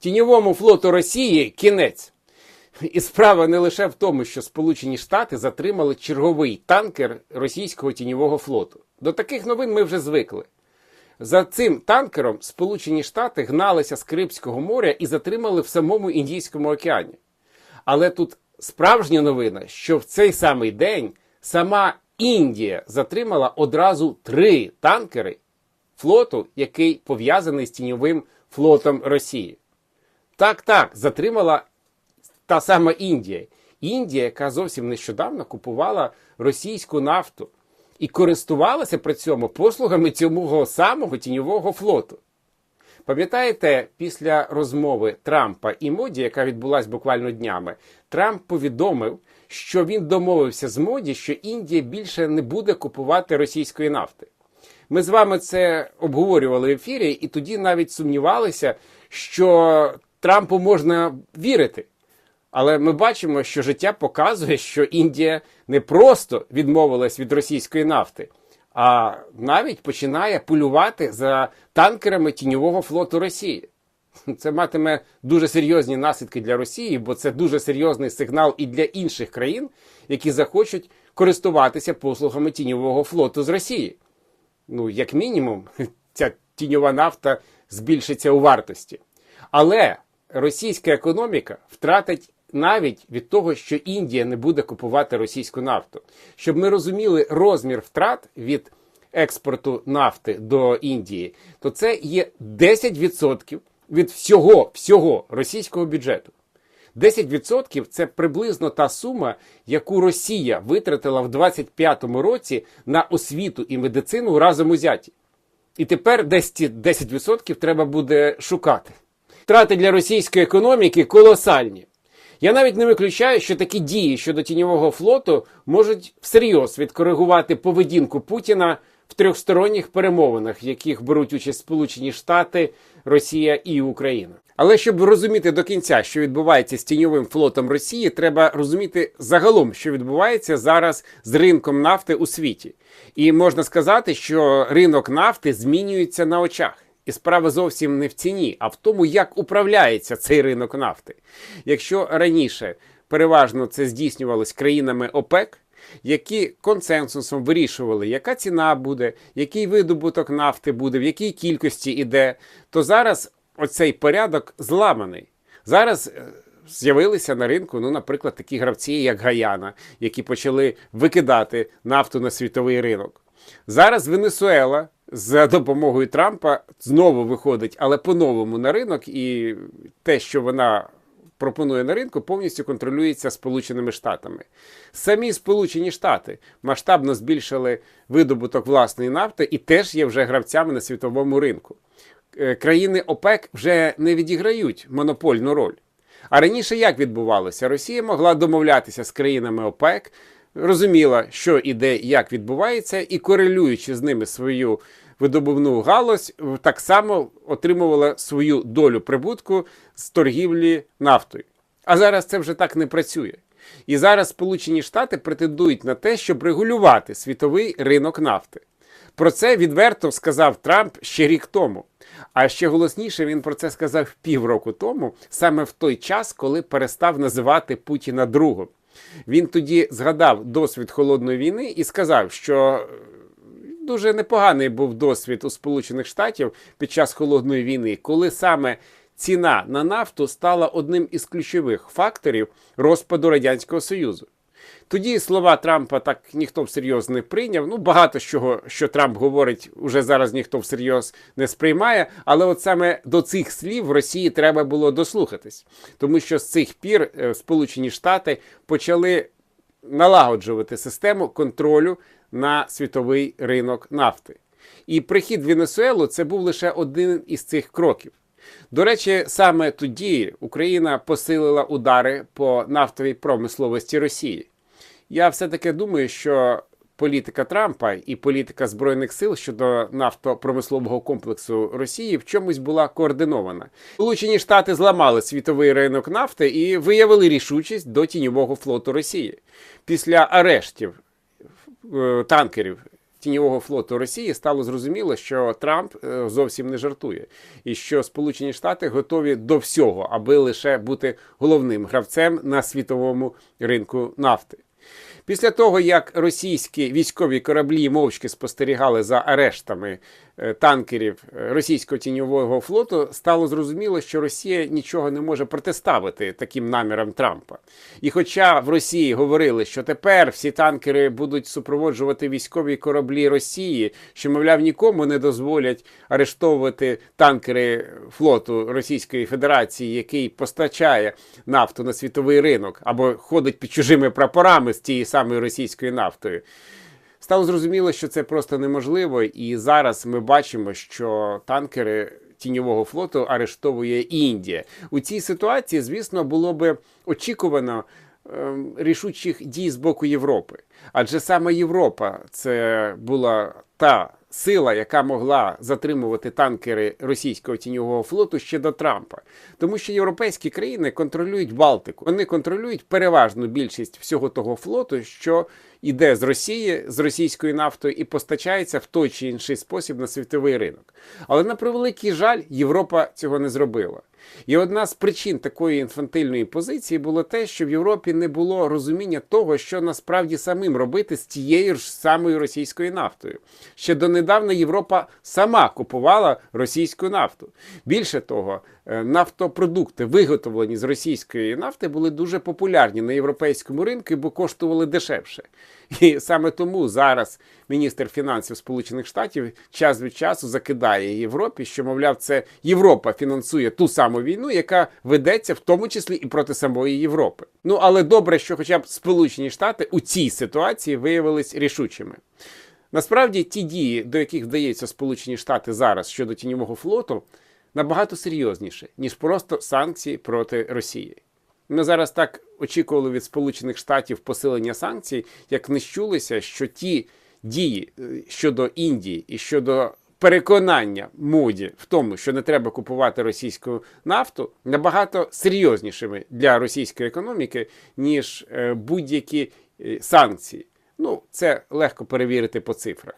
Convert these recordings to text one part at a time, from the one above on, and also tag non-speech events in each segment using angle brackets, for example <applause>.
Тіньовому флоту Росії кінець. І справа не лише в тому, що Сполучені Штати затримали черговий танкер російського тіньового флоту. До таких новин ми вже звикли. За цим танкером Сполучені Штати гналися з Карибського моря і затримали в самому Індійському океані. Але тут справжня новина, що в цей самий день сама Індія затримала одразу три танкери флоту, який пов'язаний з тіньовим флотом Росії. Так, так, затримала та сама Індія. Індія, яка зовсім нещодавно купувала російську нафту і користувалася при цьому послугами цього самого тіньового флоту. Пам'ятаєте, після розмови Трампа і Моді, яка відбулася буквально днями, Трамп повідомив, що він домовився з Моді, що Індія більше не буде купувати російської нафти. Ми з вами це обговорювали в ефірі, і тоді навіть сумнівалися, що Трампу можна вірити. Але ми бачимо, що життя показує, що Індія не просто відмовилась від російської нафти, а навіть починає полювати за танкерами тіньового флоту Росії. Це матиме дуже серйозні наслідки для Росії, бо це дуже серйозний сигнал і для інших країн, які захочуть користуватися послугами тіньового флоту з Росії. Ну, як мінімум, <laughs> ця тіньова нафта збільшиться у вартості. Але російська економіка втратить навіть від того, що Індія не буде купувати російську нафту. Щоб ми розуміли розмір втрат від експорту нафти до Індії, то це є 10% від всього, всього російського бюджету. 10% це приблизно та сума, яку Росія витратила в 25-му році на освіту і медицину разом узяті. І тепер десь ці 10% треба буде шукати. Втрати для російської економіки колосальні. Я навіть не виключаю, що такі дії щодо тіньового флоту можуть всерйоз відкоригувати поведінку Путіна в трьохсторонніх перемовинах, в яких беруть участь Сполучені Штати, Росія і Україна. Але щоб розуміти до кінця, що відбувається з тіньовим флотом Росії, треба розуміти загалом, що відбувається зараз з ринком нафти у світі. І можна сказати, що ринок нафти змінюється на очах. І справа зовсім не в ціні, а в тому, як управляється цей ринок нафти. Якщо раніше переважно це здійснювалось країнами ОПЕК, які консенсусом вирішували, яка ціна буде, який видобуток нафти буде, в якій кількості іде, то зараз оцей порядок зламаний. Зараз е, з'явилися на ринку, ну, наприклад, такі гравці, як Гаяна, які почали викидати нафту на світовий ринок. Зараз Венесуела за допомогою Трампа знову виходить, але по-новому на ринок, і те, що вона пропонує на ринку, повністю контролюється Сполученими Штатами. Самі Сполучені Штати масштабно збільшили видобуток власної нафти і теж є вже гравцями на світовому ринку. Е, Країни ОПЕК вже не відіграють монопольну роль. А раніше як відбувалося? Росія могла домовлятися з країнами ОПЕК, розуміла, що і як відбувається, і корелюючи з ними свою видобувну галузь, так само отримувала свою долю прибутку з торгівлі нафтою. А зараз це вже так не працює. І зараз Сполучені Штати претендують на те, щоб регулювати світовий ринок нафти. Про це відверто сказав Трамп ще рік тому. А ще голосніше він про це сказав півроку тому, саме в той час, коли перестав називати Путіна другом. Він тоді згадав досвід холодної війни і сказав, що дуже непоганий був досвід у Сполучених Штатів під час холодної війни, коли саме ціна на нафту стала одним із ключових факторів розпаду Радянського Союзу. Тоді слова Трампа так ніхто всерйоз не прийняв. Ну, багато чого, що Трамп говорить, уже зараз ніхто всерйоз не сприймає. Але от саме до цих слів в Росії треба було дослухатись, тому що з цих пір е, Сполучені Штати почали налагоджувати систему контролю на світовий ринок нафти. І прихід Венесуелу це був лише один із цих кроків. До речі, саме тоді Україна посилила удари по нафтовій промисловості Росії. Я все-таки думаю, що політика Трампа і політика Збройних сил щодо нафтопромислового комплексу Росії в чомусь була координована. Сполучені Штати зламали світовий ринок нафти і виявили рішучість до тіньового флоту Росії після арештів е, танкерів тіньового флоту Росії стало зрозуміло, що Трамп е, зовсім не жартує, і що Сполучені Штати готові до всього, аби лише бути головним гравцем на світовому ринку нафти. Після того, як російські військові кораблі мовчки спостерігали за арештами танкерів е, російського тіньового флоту, стало зрозуміло, що Росія нічого не може протиставити таким намірам Трампа. І хоча в Росії говорили, що тепер всі танкери будуть супроводжувати військові кораблі Росії, що, мовляв, нікому не дозволять арештовувати танкери флоту Російської Федерації, який постачає нафту на світовий ринок або ходить під чужими прапорами з тією самою російською нафтою. Стало зрозуміло, що це просто неможливо, і зараз ми бачимо, що танкери тіньового флоту арештовує Індія. У цій ситуації, звісно, було би очікувано рішучих дій з боку Європи. Адже саме Європа це була та сила, яка могла затримувати танкери російського тіньового флоту ще до Трампа. Тому що європейські країни контролюють Балтику. Вони контролюють переважну більшість всього того флоту, що йде з Росії, з російською нафтою і постачається в той чи інший спосіб на світовий ринок. Але на превеликий жаль, Європа цього не зробила. І одна з причин такої інфантильної позиції було те, що в Європі не було розуміння того, що насправді самим робити з тією ж самою російською нафтою. Ще донедавна Європа сама купувала російську нафту. Більше того, е, нафтопродукти, виготовлені з російської нафти, були дуже популярні на європейському ринку, бо коштували дешевше. І саме тому зараз міністр фінансів Сполучених Штатів час від часу закидає Європі, що мовляв, це Європа фінансує ту саму війну, яка ведеться в тому числі і проти самої Європи. Ну але добре, що хоча б Сполучені Штати у цій ситуації виявились рішучими. Насправді, ті дії, до яких вдається Сполучені Штати зараз щодо тіньового флоту, набагато серйозніше, ніж просто санкції проти Росії. Ми зараз так очікували від Сполучених Штатів посилення санкцій, як не щулися, що ті дії е, щодо Індії і щодо переконання моді в тому, що не треба купувати російську нафту, набагато серйознішими для російської економіки, ніж е, будь-які е, санкції. Ну, це легко перевірити по цифрах.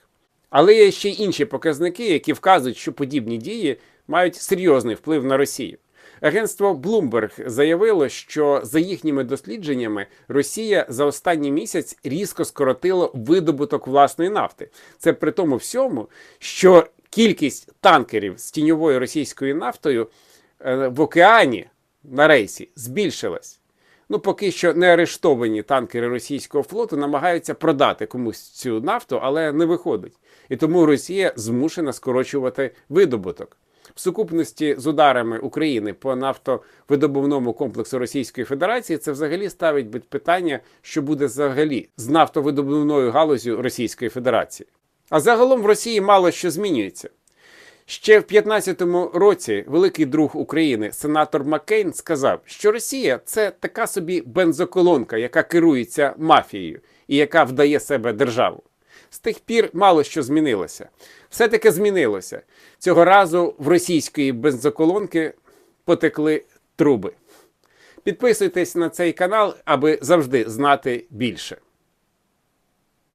Але є ще й інші показники, які вказують, що подібні дії мають серйозний вплив на Росію. Агентство Bloomberg заявило, що за їхніми дослідженнями Росія за останній місяць різко скоротила видобуток власної нафти. Це при тому всьому, що кількість танкерів з тіньовою російською нафтою е, в океані на рейсі збільшилась. Ну, поки що не арештовані танкери російського флоту намагаються продати комусь цю нафту, але не виходить. І тому Росія змушена скорочувати видобуток. В сукупності з ударами України по нафтовидобувному комплексу Російської Федерації це взагалі ставить питання, що буде взагалі з нафтовидобувною галузю Російської Федерації. А загалом в Росії мало що змінюється. Ще в 15-му році великий друг України, сенатор Маккейн, сказав, що Росія це така собі бензоколонка, яка керується мафією і яка вдає себе державу. З тих пір мало що змінилося. Все таки змінилося. Цього разу в російської бензоколонки потекли труби. Підписуйтесь на цей канал, аби завжди знати більше.